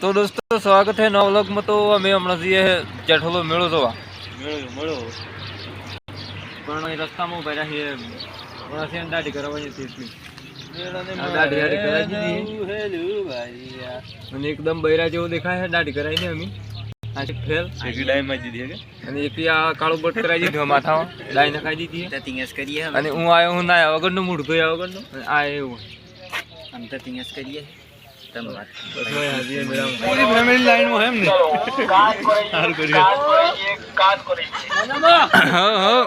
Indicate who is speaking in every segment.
Speaker 1: તો દોસ્તો સ્વાગત છે નવા વ્લોગમાં. તો અમે હમણાં જઈએ જેઠોલો મેળો જોવા.
Speaker 2: મળ્યો મળ્યો
Speaker 1: પણ રસ્તામાં ઊભા રાખીએ હમણાં છે દાઢી કરાવવાની હતી અને એકદમ બૈરા જેવું દેખાય છે દાઢી કરાવીને અમે. આ છે ફેલ.
Speaker 2: એક માં દીધી
Speaker 1: અને એક આ કાળું બટ કરાવી દીધું માથામાં. ડાઈ નખાઈ દીધી છે. અને હું આવ્યો હું ના આવ્યા વગરનું મૂળ ગયા વગરનું આ એવું.
Speaker 2: આમ તો કરીએ. પૂરી ફેમિલી લાઈનમાં એમ ને? સારું કર્યું
Speaker 1: હા હા.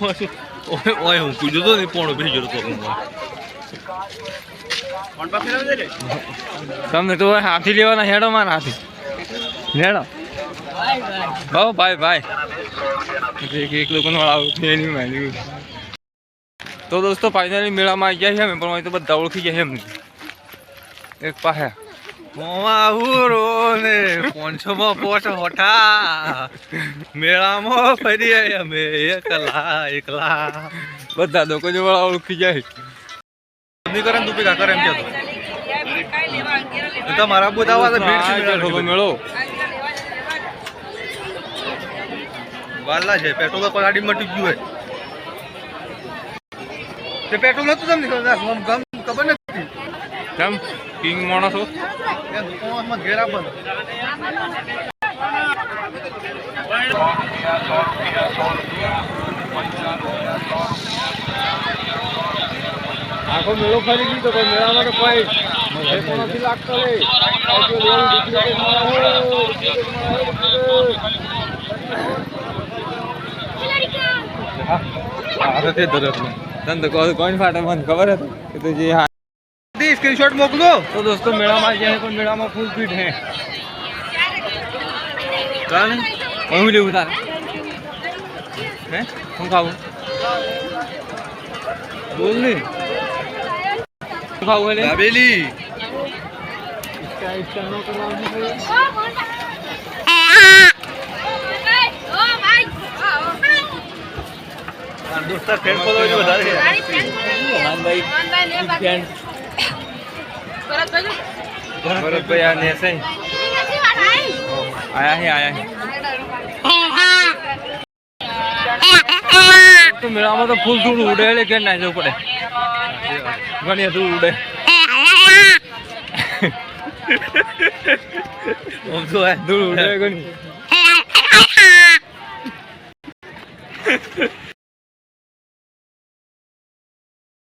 Speaker 2: ઓય ઓય હું કીધું તો ને પોણો ભેજો તો હું.
Speaker 1: તમને તો હાથી લેવાના હેડો માં હાથી. હેડો. ભાઈ ભાઈ ભાઈ એક એક લોકોનો આવું એની માની તો દોસ્તો ફાઇનલી મેળામાં આવી ગયા છે અમે પણ અહીં તો બધા ઓળખી ગયા છે એમ એક પાસે
Speaker 2: મેળામાં ફરી અમે એકલા એકલા.
Speaker 1: બધા લોકો જો ઓળખી જાય
Speaker 2: સમીકરણ તું ભેગા કરે એમ કેતો તો મારા બુધ ભીડ.
Speaker 1: મેળો.
Speaker 2: વાલા છે પેટ્રોલ તો ગાડી મટી ગયું હોય. તે પેટ્રોલ નતું તમને ખબર ગમ ગમ ખબર નથી.
Speaker 1: કેમ? કિંગ માણસો
Speaker 2: એ દુકાનમાં ઘેરા બંધ
Speaker 1: આખો મેળો ફરી ગયો પણ મેળામાં તો કોઈ મજા પણ નથી લાગતો રે હા, તે તરફનું. તને તો કોઈન ફાટે મને ખબર હતી કે તું જે હા
Speaker 2: સ્ક્રીનશોટ મોકલો
Speaker 1: તો દોસ્તો મેળામાં જાય પણ મેળામાં ફૂલ ફીટ હે
Speaker 2: ચાલ
Speaker 1: હું લેવું તારે હે હું ખાવું બોલ ને ખાવું હે
Speaker 2: દાબેલી
Speaker 1: ઇસકા ઇસકા નો કરવાનું है
Speaker 2: દોસ્તા ફેન ફોલોવર વધારે છે?
Speaker 1: ભરતભાઈ આ નેસે. આયા હે આયા હે. તો મેળામાં તો ફૂલ થોડું ઉડે એટલે કે ના જવું પડે. ઘણી હતું ઉડે.
Speaker 2: ઓમ તો
Speaker 1: ધૂળ ઉડે ઘણી.